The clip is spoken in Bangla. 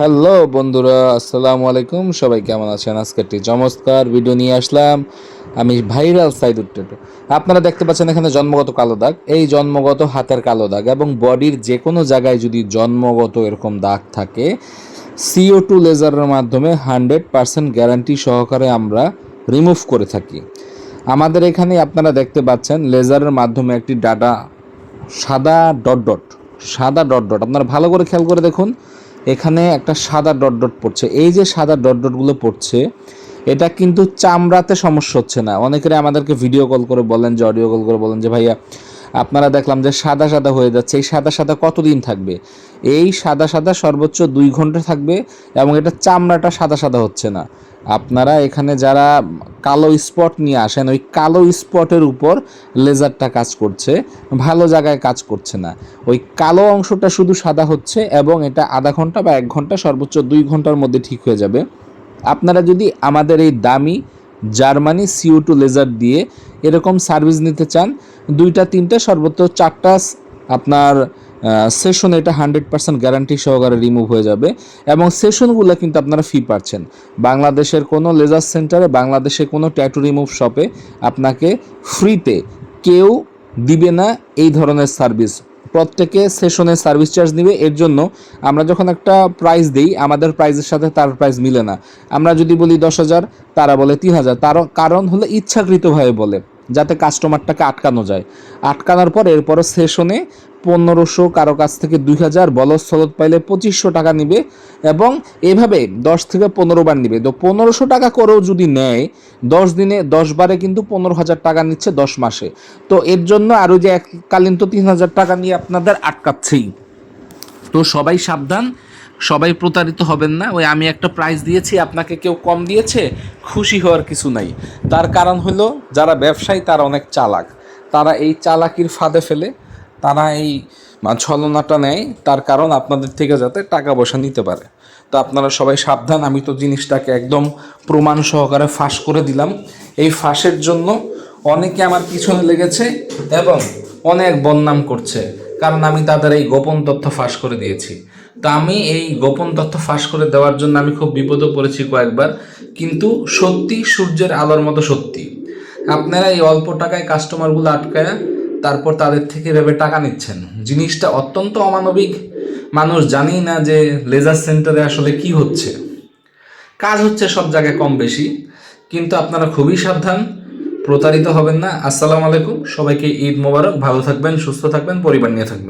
হ্যালো বন্ধুরা, আসসালামু আলাইকুম। সবাই কেমন আছেন? আজকে একটি চমৎকার ভিডিও নিয়ে আসলাম। আমি ভাইরাল সাইদ উট্টেটো আপনারা দেখতে পাচ্ছেন এখানে জন্মগত কালো দাগ। এই জন্মগত হাতের কালো দাগ এবং বডির যে কোনো জায়গায় যদি জন্মগত এরকম দাগ থাকে সিও টু লেজারের মাধ্যমে হান্ড্রেড পার্সেন্ট গ্যারান্টি সহকারে আমরা রিমুভ করে থাকি। আমাদের এখানে আপনারা দেখতে পাচ্ছেন লেজারের মাধ্যমে একটি ডাটা সাদা ডট ডট সাদা ডট ডট আপনারা ভালো করে খেয়াল করে দেখুন। এখানে একটা সাদা ডট ডট পড়ছে। এই যে সাদা ডট ডটগুলো পড়ছে, এটা কিন্তু চামড়াতে সমস্যা হচ্ছে না। অনেকেরে আমাদেরকে ভিডিও কল করে বলেন যে অডিও কল করে বলেন যে, ভাইয়া, আপনারা দেখলাম যে সাদা সাদা হয়ে যাচ্ছে। এই সাদা সাদা কতদিন থাকবে? এই সাদা সাদা সর্বোচ্চ দুই ঘণ্টা থাকবে এবং এটা চামড়াটা সাদা সাদা হচ্ছে না। আপনারা এখানে যারা কালো স্পট নিয়ে আসেন। ওই কালো স্পটের উপর লেজারটা কাজ করছে, ভালো জায়গায় কাজ করছে না। ওই কালো অংশটা শুধু সাদা হচ্ছে এবং এটা আধা ঘণ্টা বা এক ঘণ্টা, সর্বোচ্চ দুই ঘণ্টার মধ্যে ঠিক হয়ে যাবে। আপনারা যদি আমাদের এই দামি জার্মানি সিও টু লেজার দিয়ে এরকম সার্ভিস নিতে চান, দুইটা, তিনটা, সর্বোচ্চ চারটা আপনার সেশন এটা হান্ড্রেড পার্সেন্ট গ্যারান্টি সহকারে রিমুভ হয়ে যাবে এবং সেশনগুলো কিন্তু আপনারা ফি পাচ্ছেন। বাংলাদেশের কোনো লেজার সেন্টারে বাংলাদেশের কোনো ট্যাটু রিমুভ শপে আপনাকে ফ্রিতে কেউ দিবে না এই ধরনের সার্ভিস প্রত্যেকে সেশনে সার্ভিস চার্জ নিবে, এর জন্য আমরা যখন একটা প্রাইস দিই, আমাদের প্রাইসের সাথে তার প্রাইস মিলে না। আমরা যদি বলি দশ হাজার, তারা বলে তিন হাজার। তার কারণ হলো ইচ্ছাকৃতভাবে বলে। যাতে কাস্টমারটাকে আটকানো যায়। আটকানোর পর এরপরও সেশনে পনেরোশো কারও কাছ থেকে দুই হাজার বলস সলদ পাইলে পঁচিশশো টাকা নিবে এবং এভাবে দশ থেকে পনেরো বার নিবে। তো পনেরোশো টাকা করেও যদি নেয়, দশ দিনে দশ বারে কিন্তু পনেরো হাজার টাকা নিচ্ছে দশ মাসে। তো এর জন্য আরও যে এককালীন তো তিন হাজার টাকা নিয়ে আপনাদের আটকাচ্ছেই। তো সবাই সাবধান সবাই প্রতারিত হবেন না, ওই আমি একটা প্রাইস দিয়েছি, আপনাকে কেউ কম দিয়েছে, খুশি হওয়ার কিছু নাই। তার কারণ হলো, যারা ব্যবসায়ী তারা অনেক চালাক। তারা এই চালাকির ফাঁদে ফেলে, তারা এই ছলনাটা নেয়, তার কারণ আপনাদের থেকে যাতে টাকা পয়সা নিতে পারে। তো আপনারা সবাই সাবধান, আমি তো জিনিসটাকে একদম প্রমাণ সহকারে ফাঁস করে দিলাম। এই ফাঁসের জন্য অনেকে আমার পিছনে লেগেছে এবং অনেক বদনাম করছে, কারণ আমি তাদের এই গোপন তথ্য ফাঁস করে দিয়েছি। তা আমি এই গোপন তথ্য ফাঁস করে দেওয়ার জন্য আমি খুব বিপদে পড়েছি কয়েকবার, কিন্তু সত্যি সূর্যের আলোর মতো সত্যি। আপনারা এই অল্প টাকায় কাস্টমারগুলো আটকায় তারপর তাদের থেকে ভেবে টাকা নিচ্ছেন। জিনিসটা অত্যন্ত অমানবিক। মানুষ জানেই না যে লেজার সেন্টারে আসলে কি হচ্ছে। কাজ হচ্ছে সব জায়গায় কম বেশি, কিন্তু আপনারা খুবই সাবধান, প্রতারিত হবেন না। আসসালামু আলাইকুম, সবাইকে ঈদ মোবারক। ভালো থাকবেন, সুস্থ থাকবেন, পরিবার নিয়ে থাকবেন।